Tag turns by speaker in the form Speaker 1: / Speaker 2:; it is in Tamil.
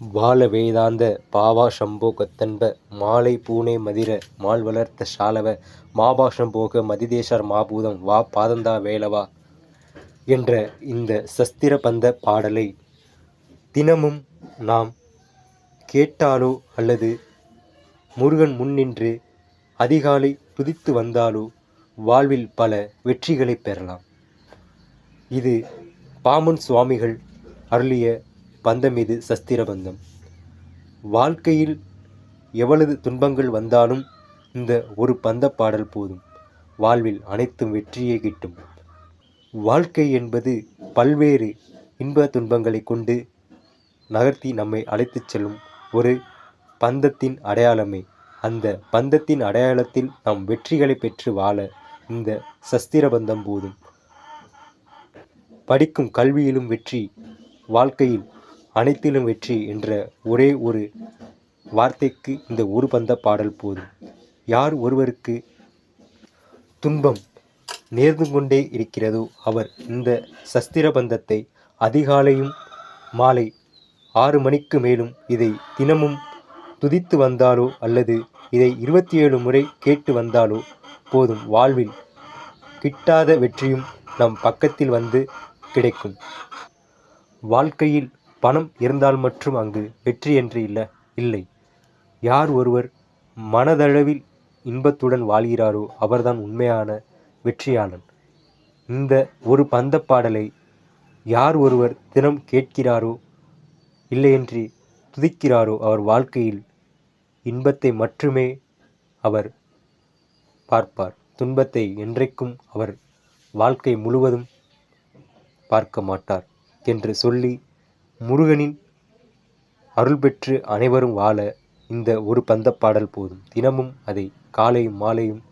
Speaker 1: பால வேதாந்த பாவா ஷம்போ கொத்தன்ப மாலை பூனே மதிர மால்வளர்த்த ஷாலவ மாபாஷம் போக மதிதேஷர் மாபூதம் வா பாதந்தா வேலவா என்ற இந்த சஸ்திர பந்த பாடலை தினமும் நாம் கேட்டாலோ அல்லது முருகன் முன்னின்று அதிகாலை துதித்து வந்தாலோ வாழ்வில் பல வெற்றிகளை பெறலாம். இது பாமன் சுவாமிகள் அருளிய பந்தம் இது சஸ்திர பந்தம் வாழ்க்கையில் எவ்வளவு துன்பங்கள் வந்தாலும் இந்த ஒரு பந்த பாடல் போதும். வாழ்வில் அனைத்தும் வெற்றியே கிட்டும். வாழ்க்கை என்பது பல்வேறு இன்ப துன்பங்களை கொண்டு நகர்த்தி நம்மை அழைத்துச் செல்லும் ஒரு பந்தத்தின் அடையாளமே. அந்த பந்தத்தின் அடையாளத்தில் நாம் வெற்றிகளை பெற்று வாழ இந்த சஸ்திர பந்தம் போதும். படிக்கும் கல்வியிலும் வெற்றி வாழ்க்கையில் அனைத்திலும் வெற்றி என்ற ஒரே ஒரு வார்த்தைக்கு இந்த ஒரு பந்த பாடல் போதும். யார் ஒருவருக்கு துன்பம் நேர்ந்து கொண்டே இருக்கிறதோ அவர் இந்த சஸ்திர பந்தத்தை அதிகாலையும் மாலை ஆறு மணிக்கு மேலும் இதை தினமும் துதித்து வந்தாலோ அல்லது இதை இருபத்தி ஏழு முறை கேட்டு வந்தாலோ போதும். வாழ்வில் கிட்டாத வெற்றியும் நம் பக்கத்தில் வந்து கிடைக்கும். வாழ்க்கையில் பணம் இருந்தால் மட்டும் அங்கு வெற்றி என்று இல்லை இல்லை. யார் ஒருவர் மனதளவில் இன்பத்துடன் வாழ்கிறாரோ அவர்தான் உண்மையான வெற்றியாளன். இந்த ஒரு பந்த பாடலை யார் ஒருவர் தினம் கேட்கிறாரோ இல்லையென்று துதிக்கிறாரோ அவர் வாழ்க்கையில் இன்பத்தை மட்டுமே அவர் பார்ப்பார். துன்பத்தை என்றைக்கும் அவர் வாழ்க்கை முழுவதும் பார்க்க மாட்டார் என்று சொல்லி முருகனின் அருள் பெற்று அனைவரும் வாழ இந்த ஒரு பந்தப்பாடல் போதும். தினமும் அதை காலையும் மாலையும்